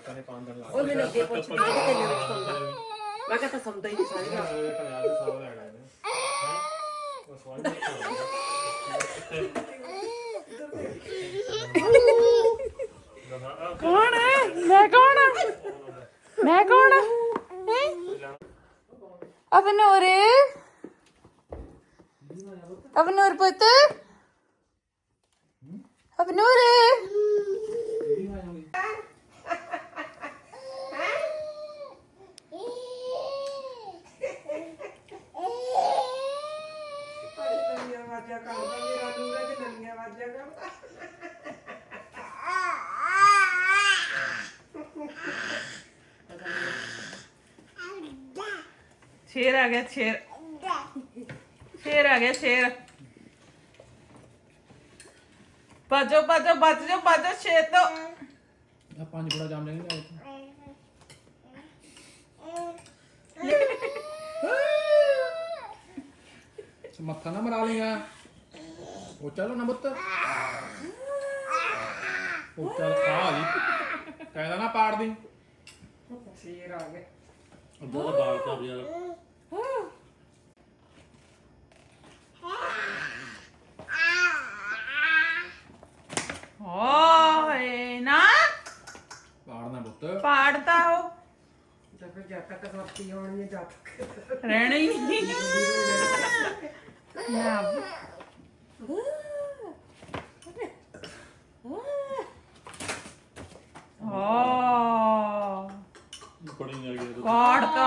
ਲੋਕਾਂ ਨੇ ਪਾਉਣ ਦੇਣ ਲੱਗ ਉਹ ਮੈਨੂੰ ਅੱਗੇ ਪੁੱਛਦੀ ਕਿ ਕਿੰਨੇ ਵਿੱਚ ਸੌਂਦਾ ਮੈਂ ਕਿਹਾ ਤਾਂ ਸੌਂਦਾ ਹੀ ਨਹੀਂ ਸਾਰੀ ਰਾਤ ਇਹ ਤਾਂ ਯਾਦ ਸਾਹ ਲੈਣਾ ਇਹਨੇ ਹੈਂ? ਉਹ ਸਵਾਲ ਕੌਣ ਹੈ ਮੈਂ ਕੌਣ ਆ ਮੈਂ ਕੌਣ ਆ ਹੈਂ? ਅਬਨੂਰ ਅਬਨੂਰ ਪੁੱਤ ਅਬਨੂਰ ਨਵੀਆਂ ਆਵਾਜ਼ਾਂ ਕਰਦਾ ਮੇਰਾ ਨੂਰਾ ਤੇ ਨਵੀਆਂ ਆਵਾਜ਼ਾਂ ਕਰਦਾ ਸ਼ੇਰ ਆ ਗਿਆ ਸ਼ੇਰ ਸ਼ੇਰ ਆ ਗਿਆ ਸ਼ੇਰ ਬਾਜੋ ਬਾਜੋ ਬਚ ਜਾਓ ਬਾਜੋ ਸ਼ੇਰ ਤੋਂ। ਆ ਪੰਜ ਬੜਾ ਜਾਮ ਜਾਏਗਾ ਮੱਥਾ ਨਾ ਮਰਾ ਲੇਗਾ ਉਹ ਚਲੋ ਨਾ ਬੁੱਤ ਉਹ ਚੱਲ ਆ ਜੀ। ਕਾਇਦਾ ਨਾ ਪਾੜ ਦੀ। ਸ਼ੇਰ ਆ ਗਿਆ। ਦਾ ਬਾਲ ਕਰ ਯਾਰ ਓਏ ਨਾ। ਪਾੜਨਾ ਬੁੱਤ ਪਾੜਦਾ ਉਹ। ਜਦ ਫਿਰ ਜਦ ਤੱਕ ਸੋਤੀ ਹੋਣੀ ਹੈ ਜਦ ਤੱਕ। ਰਹਿਣਾ ਹੀ ਨਹੀਂ। ਨਾ। ਓ। ਬੜੀ ਨਹੀਂ ਆ ਗਿਆ ਕਾੜਤਾ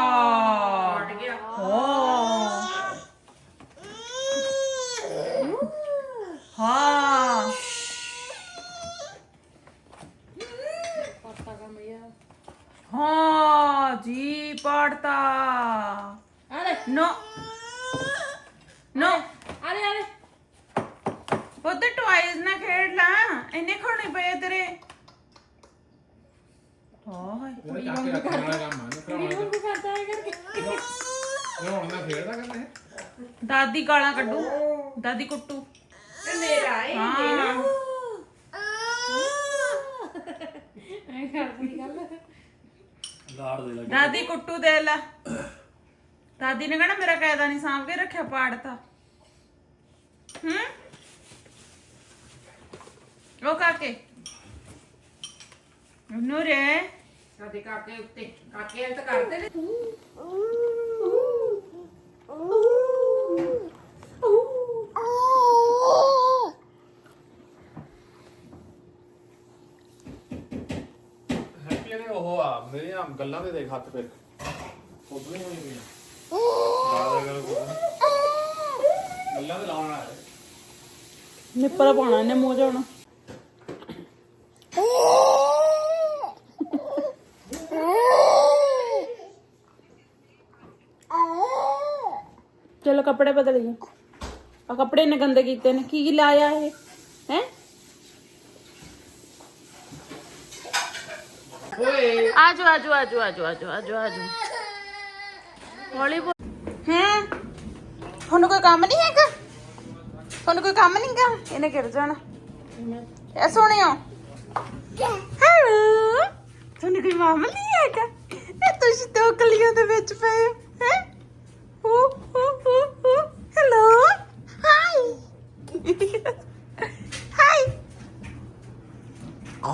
ਕੱਟ ਗਿਆ ਓ ਹਾਂ ਹਾਂ ਜੀ ਪਾੜਤਾ ਅਰੇ ਨੋ ਅਰੇ ਅਰੇ ਉਹ ਤੇ ਟਵਾਈਸ ਨਾ ਖੇਡ ਲਾ। ਇੰਨੇ ਖੋਣੇ ਪਏ ਤੇਰੇ। ਹਾਏ ਉਹ ਚੱਕ ਕੇ ਰੱਖਣ ਵਾਲਾ ਕੰਮ ਆ ਨਾ ਵੀਡੀਓ ਵੀ ਕਰਦਾ ਹੈ ਕਰਕੇ। ਹੁਣ ਨਾ ਖੇਡਦਾ ਕਰਨਾ ਹੈ ਦਾਦੀ ਗਾਲਾਂ ਕੱਢੂ। ਦਾਦੀ ਕੁੱਟੂ। ਇਹ ਮੇਰਾ ਹੈ ਹਾਂ। ਐ ਕਰਦੀ ਗੱਲ। ਲਾੜ ਦੇ ਲੱਗੇ। ਦਾਦੀ ਕੁੱਟੂ ਦੇ ਲੈ। ਦਾਦੀ ਨੇ ਕਹਣਾ ਮੇਰਾ ਕਾਇਦਾ ਨਹੀਂ ਸਾਂਭ ਕੇ ਰੱਖਿਆ ਪਾੜਤਾ। ਹੂੰ? ਉਹ ਕਾਕੇ। ਨੂਰੇ ਸਾਡੇ ਕਾਕੇ ਉੱਤੇ। ਕਾਕੇ ਅੰਤ ਕਰਦੇ ਨੇ। ਹੈਪੀ ਨੇ ਉਹ ਆ ਮੇਰੀਆਂ ਗੱਲਾਂ ਦੇ ਦੇਖ ਹੱਥ ਫਿਰ। ਉਦੋਂ ਹੀ ਹੋਈ ਹੋਈ ਗੱਲ ਤੇ ਲਾਉਣ ਆਇਆ ਨਿੱਪਲ ਪਾਉਣਾ ਇਹਨੇ ਮੂੰਹ ਜਾਣਾ ਚਲੋ ਕੱਪੜੇ ਬਦਲੀਏ ਆ ਕੱਪੜੇ ਨੇ ਗੰਦੇ ਕੀਤੇ ਨੇ ਕੀ ਲਾਇਆ ਇਹ? ਹੈ? ਓਏ। ਆਜੋ ਆਜੋ ਆਜੋ ਆਜੋ ਆਜੋ ਆਜੋ ਆਜੋ। ਹੌਲੀ ਬੋਲ ਤੁਹਾਨੂੰ ਕੋਈ ਕੰਮ ਨਹੀਂ ਹੈਗਾ? ਤੁਹਾਨੂੰ ਕੋਈ ਕੰਮ ਨਹੀਂਗਾ ਇਹਨੇ ਗਿਰ ਜਾਣਾ। ਇਹ ਸੁਣਿਓ ਹੈਲੋ? ਤੁਹਾਨੂੰ ਕੋਈ ਮਾਮਲਾ ਨਹੀਂ ਹੈਗਾ? ਇਹ ਤੁਸੀਂ ਦੋ ਕਲੀਆਂ ਦੇ ਵਿੱਚ ਪਏ ਹੈ ਓ ਓ ਓ ਓ ਹੈਲੋ? ਹਾਈ ਹਾਈ ਆ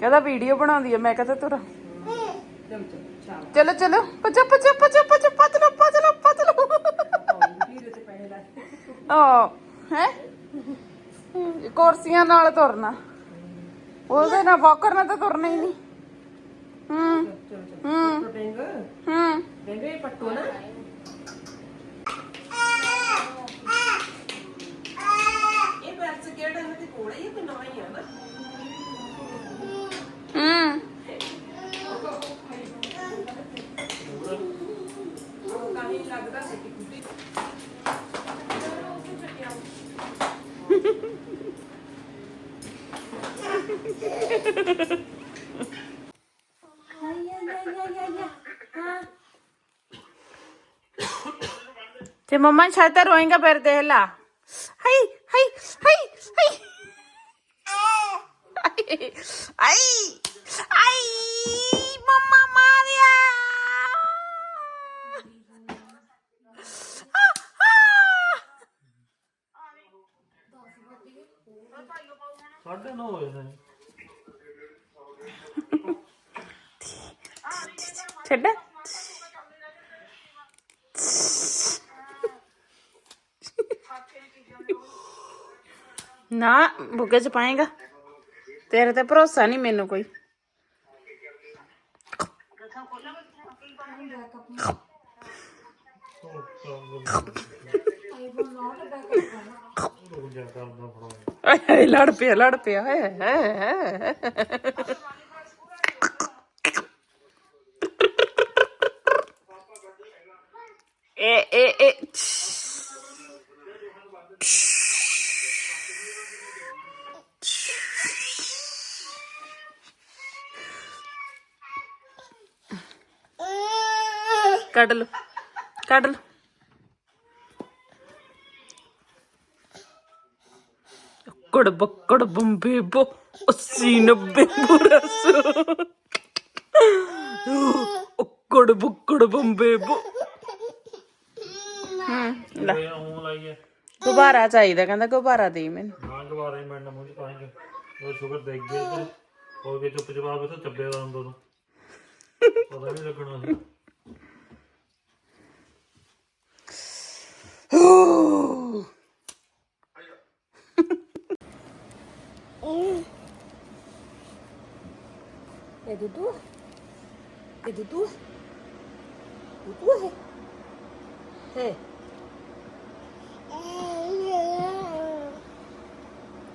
ਕਹਿੰਦਾ ਵੀਡੀਓ ਬਣਾਉਂਦੀ ਹੈ ਮੈਂ ਕਹਿੰਦਾ ਤੁਰ ਚਲ ਚਲ ਪਚਾ ਪਚਾ ਪਚਾ ਪਚਾ ਪਤਲੋ ਪਤਲੋ ਪਤਲੋ ਆ ਹੈ? ਕੁਰਸੀਆਂ ਨਾਲ ਤੁਰਨਾ। ਉਹਦੇ ਨਾਲ ਵਾਕਰ ਨਾਲ ਤਾਂ ਤੁਰਨਾ ਹੀ ਨਹੀਂ। ਹੂੰ। ਹੂੰ। ਹੂੰ। ਡੇਂਗ ਪੱਟੋ ਨਾ। ਤੇ ਮੰਮਾ ਸ਼ਾਇਦ ਤਾਂ ਰੋਏਗਾ ਫਿਰ ਦੇਖ ਲਾ। ਹਾਈ ਹਾਈ ਹਾਈ ਹਾਈ ਆਈ ਆਈ ਮੰਮਾ ਮਾਰਿਆ। ਸਾਢੇ 9 ਹੋਏ ਨੇ ਛੱਡ। ਨਾ ਬੁੱਗੇ ਚ ਪਾਏਗਾ। ਤੇਰੇ ਤੇ ਭਰੋਸਾ ਨਹੀਂ ਮੈਨੂੰ ਕੋਈ। ਆਏ ਹਾਏ, ਲੜ ਪਿਆ ਲੜ ਪਿਆ ਹਾਏ ਹਾਏ ਏ ਏ ਏ ਕੱਢ ਲੋ ਕੱਢ ਲੋ ਕੜ ਬੱਕੜ ਬੰਬੇ ਬੋ 80 90 ਬਰਸ ਕੜ ਬੱਕੜ ਬੰਬੇ ਬੋ ਹੂੰ ਲੈ। ਗੁਬਾਰਾ ਚਾਹੀਦਾ ਕਹਿੰਦਾ ਗੁਬਾਰਾ ਦੇ ਮੈਨੂੰ। ਹਾਂ ਦੁਬਾਰਾ ਹੀ ਮੈਂਡਾ ਮੂੰਹ ਚ ਪਾਏਂਗੇ ਉਹ ਸ਼ੁਗਰ ਦੇਖ ਗਏ ਤੇ ਹੋ ਗਏ ਚੁੱਪ ਜਵਾਬ ਤੇ ਚੱਬੇ ਦਾ ਹੁੰਦਾ ਨੂੰ ਪਤਾ ਨਹੀਂ ਲੱਗਣਾ ਸੀ। ਇਹ ਦੁੱਧੂ ਇਹ ਦੁੱਧੂ ਦੁੱਧੂ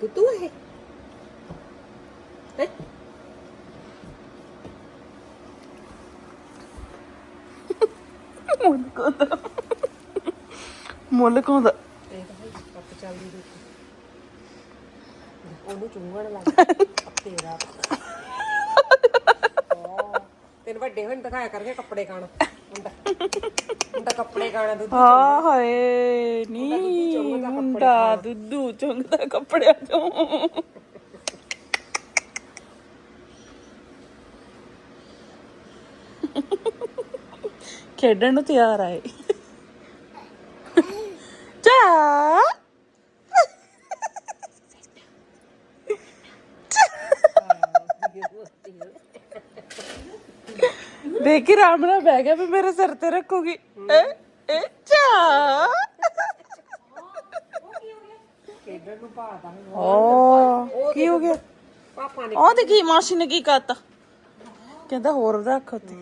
ਦੁੱਧੂ ਹੈ ਹੈ ਮੁੱਲ ਕੋਦਾ ਮੁੱਲ ਕੋਦਾ ਕੱਪ ਚੱਲਦੀ ਦੁੱਧ ਉਹਨੂੰ ਚੁੰਗਣ ਲੱਗ ਤੇਰਾ ਤੈਨੂੰ ਵੱਡੇ ਹੋਣ ਦਿਖਾਇਆ ਕਰਕੇ ਕੱਪੜੇ ਖਾਣ ਮੁੰਡਾ ਮੁੰਡਾ ਕੱਪੜੇ ਖਾਣਾ ਦੁੱਧ ਆ ਹਾਏ ਨੀ ਮੁੰਡਾ ਦੁੱਧੂ ਚੁੰਗਦਾ ਕੱਪੜਿਆਂ ਚੋਂ। ਖੇਡਣ ਨੂੰ ਤਿਆਰ ਆਏ ਦੇਖੀ ਰਾਮ ਨਾਲ ਬਹਿ ਗਿਆ ਵੀ ਮੇਰੇ ਸਿਰ ਤੇ ਰੱਖੂਗੀ। ਏ ਏ ਚਾ। ਓ ਕੀ ਹੋ ਗਿਆ? ਪਾਪਾ ਨੇ ਉਹ ਦੇਖੀ ਮਾਸੀ ਨੇ ਕੀ ਕਰਤਾ? ਕਹਿੰਦਾ ਹੋਰ ਰੱਖ ਉੱਤੇ